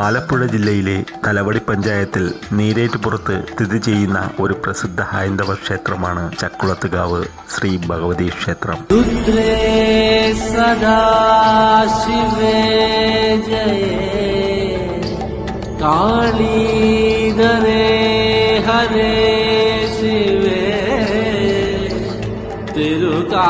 ആലപ്പുഴ ജില്ലയിലെ തലവടി പഞ്ചായത്തിൽ നീരേറ്റുപുറത്ത് സ്ഥിതി ചെയ്യുന്ന ഒരു പ്രസിദ്ധ ഹൈന്ദവ ക്ഷേത്രമാണ് ചക്കുളത്തുകാവ് ശ്രീ ഭഗവതി ക്ഷേത്രം. കാളീധരേ ഹരേ ശിവേ. തിരുകാ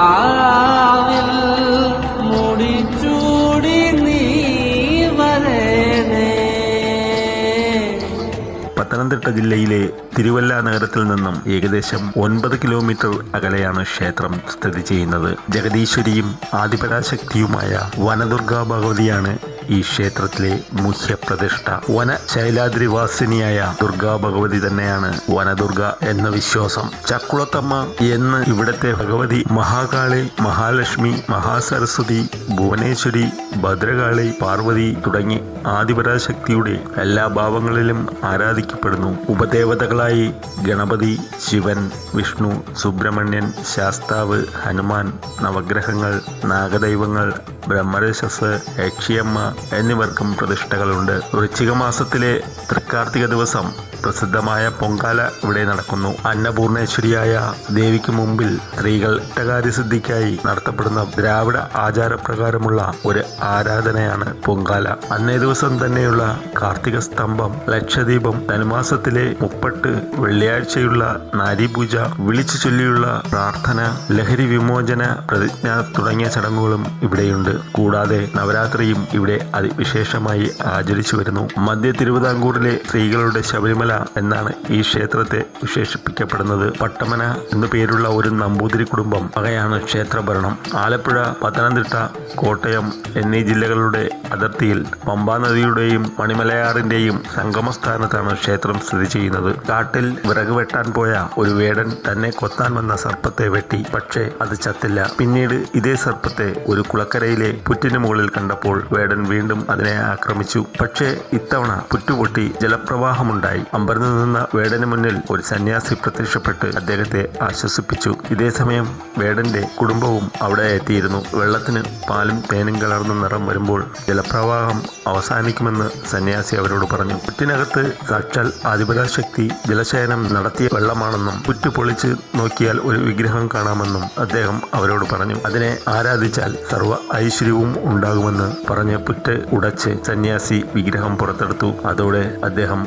പത്തനംതിട്ട ജില്ലയിലെ തിരുവല്ല നഗരത്തിൽ നിന്നും ഏകദേശം ഒൻപത് കിലോമീറ്റർ അകലെയാണ് ക്ഷേത്രം സ്ഥിതി ചെയ്യുന്നത്. ജഗദീശ്വരിയും ആദിപരാശക്തിയുമായ വനദുർഗാ ഭഗവതിയാണ് ഈ ക്ഷേത്രത്തിലെ മുഖ്യപ്രതിഷ്ഠ വന ശൈലാദ്രിവാസിനിയായ ദുർഗാ ഭഗവതി തന്നെയാണ് വനദുർഗ എന്ന വിശ്വാസം. ചക്കുളത്തമ്മ എന്ന് ഇവിടത്തെ ഭഗവതി മഹാകാളി മഹാലക്ഷ്മി മഹാസരസ്വതി ഭുവനേശ്വരി ഭദ്രകാളി പാർവതി തുടങ്ങി ആദിപരാശക്തിയുടെ എല്ലാ ഭാവങ്ങളിലും ആരാധിക്കപ്പെടുന്നു. ഉപദേവതകളായി ഗണപതി ശിവൻ വിഷ്ണു സുബ്രഹ്മണ്യൻ ശാസ്താവ് ഹനുമാൻ നവഗ്രഹങ്ങൾ നാഗദൈവങ്ങൾ ബ്രഹ്മരശസ് യക്ഷിയമ്മ എന്നിവർക്കും പ്രതിഷ്ഠകളുണ്ട്. വൃശ്ചിക മാസത്തിലെ തൃക്കാർത്തിക ദിവസം പ്രസിദ്ധമായ പൊങ്കാല ഇവിടെ നടക്കുന്നു. അന്നപൂർണേശ്വരിയായ ദേവിക്ക് മുമ്പിൽ സ്ത്രീകൾ ഇട്ടകാര്യ സിദ്ധിക്കായി നടത്തപ്പെടുന്ന ദ്രാവിഡ ആചാരപ്രകാരമുള്ള ഒരു ആരാധനയാണ് പൊങ്കാല. അന്നേ ദിവസം തന്നെയുള്ള കാർത്തിക സ്തംഭം ലക്ഷദീപം ധനുമാസത്തിലെ മുപ്പട്ട് വെള്ളിയാഴ്ചയുള്ള നാരീപൂജ വിളിച്ചു ചൊല്ലിയുള്ള പ്രാർത്ഥന ലഹരി വിമോചന പ്രതിജ്ഞ തുടങ്ങിയ ചടങ്ങുകളും ഇവിടെയുണ്ട്. കൂടാതെ നവരാത്രിയും ഇവിടെ അതിവിശേഷമായി ആചരിച്ചു വരുന്നു. മധ്യ തിരുവിതാംകൂറിലെ സ്ത്രീകളുടെ ശബരിമല എന്നാണ് ഈ ക്ഷേത്രത്തെ വിശേഷിപ്പിക്കപ്പെടുന്നത്. പട്ടമന എന്നു പേരുള്ള ഒരു നമ്പൂതിരി കുടുംബം വകയാണ് ക്ഷേത്രഭരണം. ആലപ്പുഴ പത്തനംതിട്ട കോട്ടയം എന്നീ ജില്ലകളുടെ അതിർത്തിയിൽ പമ്പാ നദിയുടെയും മണിമലയാറിന്റെയും സംഗമസ്ഥാനത്താണ് ക്ഷേത്രം സ്ഥിതി ചെയ്യുന്നത്. കാട്ടിൽ വിറക് വെട്ടാൻ പോയ ഒരു വേടൻ തന്നെ കൊത്താൻ വന്ന സർപ്പത്തെ വെട്ടി. പക്ഷേ അത് ചത്തില്ല. പിന്നീട് ഇതേ സർപ്പത്തെ ഒരു കുളക്കരയിലെ പുറ്റിന് മുകളിൽ കണ്ടപ്പോൾ വേടൻ വീണ്ടും അതിനെ ആക്രമിച്ചു. പക്ഷേ ഇത്തവണ പുറ്റുപൊട്ടി ജലപ്രവാഹമുണ്ടായി. അമ്പരന്ന് നിന്ന വേടന് മുന്നിൽ ഒരു സന്യാസി പ്രത്യക്ഷപ്പെട്ട് അദ്ദേഹത്തെ ആശ്വസിപ്പിച്ചു. ഇതേ സമയം വേടന്റെ കുടുംബവും അവിടെ എത്തിയിരുന്നു. വെള്ളത്തിന് പാലും തേനും കലർന്ന നിറം വരുമ്പോൾ ജലപ്രവാഹം അവസാനിക്കുമെന്ന് സന്യാസി അവരോട് പറഞ്ഞു. പുറ്റിനകത്ത് സാക്ഷാൽ ആദിപരാശക്തി ജലശയനം നടത്തിയ വെള്ളമാണെന്നും പുറ്റു പൊളിച്ച് നോക്കിയാൽ ഒരു വിഗ്രഹം കാണാമെന്നും അദ്ദേഹം അവരോട് പറഞ്ഞു. അതിനെ ആരാധിച്ചാൽ സർവ ഐശ്വര്യവും ഉണ്ടാകുമെന്ന് പറഞ്ഞ് പുറ്റ് ഉടച്ച് സന്യാസി വിഗ്രഹം പുറത്തെടുത്തു. അതോടെ അദ്ദേഹം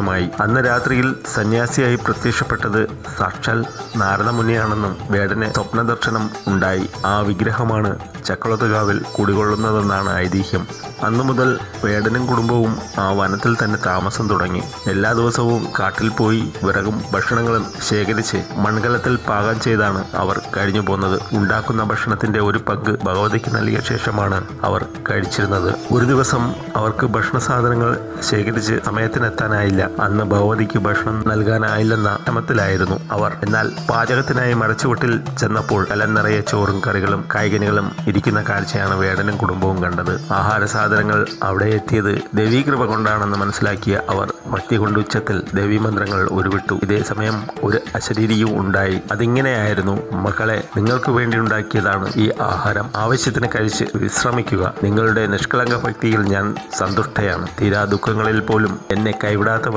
അപ്രത്യക്ഷനുമായി അന്ന് രാത്രിയിൽ സന്യാസിയായി പ്രത്യക്ഷപ്പെട്ടത് സാക്ഷാൽ നാരദമുനിയാണെന്നും വേടന് സ്വപ്നദർശനം ഉണ്ടായി. ആ വിഗ്രഹമാണ് ചക്രത്തുകാവിൽ കുടികൊള്ളുന്നതെന്നാണ് ഐതിഹ്യം. അന്നു മുതൽ വേടനും കുടുംബവും ആ വനത്തിൽ തന്നെ താമസം തുടങ്ങി. എല്ലാ ദിവസവും കാട്ടിൽ പോയി വിറകും ഭക്ഷണങ്ങളും ശേഖരിച്ച് മൺകലത്തിൽ പാകം ചെയ്താണ് അവർ കഴിഞ്ഞു പോന്നത്. ഉണ്ടാക്കുന്ന ഭക്ഷണത്തിന്റെ ഒരു പങ്ക് ഭഗവതിക്ക് നൽകിയ ശേഷമാണ് അവർ കഴിച്ചിരുന്നത്. ഒരു ദിവസം അവർക്ക് ഭക്ഷണ സാധനങ്ങൾ ശേഖരിച്ച് സമയത്തിനെത്താനായില്ല. അന്ന് ഭഗവതിക്ക് ഭക്ഷണം നൽകാനായില്ലെന്ന ശ്രമത്തിലായിരുന്നു അവർ. എന്നാൽ പാചകത്തിനായി മരച്ചുവട്ടിൽ ചെന്നപ്പോൾ കലം നിറയെ ചോറും കറികളും കായികനികളും ഇരിക്കുന്ന കാഴ്ചയാണ് വേടനും കുടുംബവും കണ്ടത്. ആഹാര സാധനങ്ങൾ അവിടെ എത്തിയത് ദേവീകൃപ കൊണ്ടാണെന്ന് മനസ്സിലാക്കിയ അവർ ഭക്തി കൊണ്ട് ഉച്ചത്തിൽ ദേവീമന്ത്രങ്ങൾ ഉരുവിട്ടു ഇതേ സമയം ഒരു അശരീരിയും ഉണ്ടായി. അതിങ്ങനെയായിരുന്നു മക്കളെ നിങ്ങൾക്ക് വേണ്ടി ഉണ്ടാക്കിയതാണ് ഈ ആഹാരം. ആവശ്യത്തിന് കഴിച്ച് വിശ്രമിക്കുക. നിങ്ങളുടെ നിഷ്കളങ്ക ഭക്തിയിൽ ഞാൻ സന്തുഷ്ടയാണ്. തീരാ ദുഃഖങ്ങളിൽ പോലും എന്നെ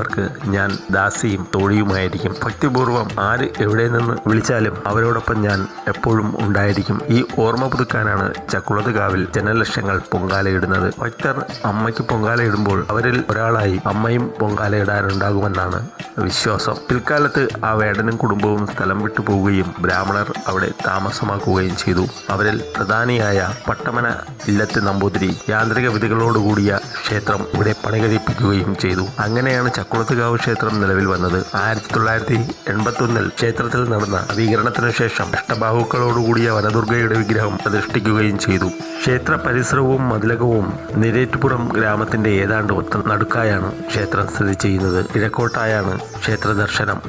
കൈവിടാത്തവർക്ക് ഞാൻ ദാസിയും തോഴിയുമായിരിക്കും ഭക്തിപൂർവം ആര് എവിടെ നിന്ന് വിളിച്ചാലും അവരോടൊപ്പം ഞാൻ എപ്പോഴും ഉണ്ടായിരിക്കും. ഈ ഓർമ്മ പുതുക്കാനാണ് ചക്കുളത്തുകാവിൽ ജനലക്ഷങ്ങൾ പൊങ്കാലയിടുന്നത്. ഭക്തർ അമ്മയ്ക്ക് പൊങ്കാലയിടുമ്പോൾ അവരിൽ ഒരാളായി അമ്മയും പൊങ്കാലയിടാനുണ്ടാകുമെന്നാണ് വിശ്വാസം. പിൽക്കാലത്ത് ആ വേടനും കുടുംബവും സ്ഥലം വിട്ടു പോവുകയും ബ്രാഹ്മണർ അവിടെ താമസമാക്കുകയും ചെയ്തു. അവരിൽ പ്രധാനിയായ പട്ടമന ഇല്ലത്തെ നമ്പൂതിരി യാന്ത്രിക വിധികളോടുകൂടിയ ക്ഷേത്രം ഇവിടെ പണികഴിപ്പിക്കുകയും ചെയ്തു. അങ്ങനെയാണ് ചക്കുളത്തുകാവ് ക്ഷേത്രം നിലവിൽ വന്നത് ആയിരത്തി തൊള്ളായിരത്തി എൺപത്തൊന്നിൽ ക്ഷേത്രത്തിൽ നടന്ന നവീകരണത്തിനു ശേഷം അഷ്ടബാഹുക്കളോടുകൂടിയ വനദുർഗയുടെ വിഗ്രഹം പ്രതിഷ്ഠിക്കുകയും ചെയ്തു. ക്ഷേത്ര പരിസരവും മതിലകവും നിരേറ്റുപുറം ഗ്രാമത്തിന്റെ ഏതാണ്ട് നടുക്കായാണ് ക്ഷേത്രം സ്ഥിതി ചെയ്യുന്നത്. കിഴക്കോട്ടായാണ് ക്ഷേത്ര ദർശനം.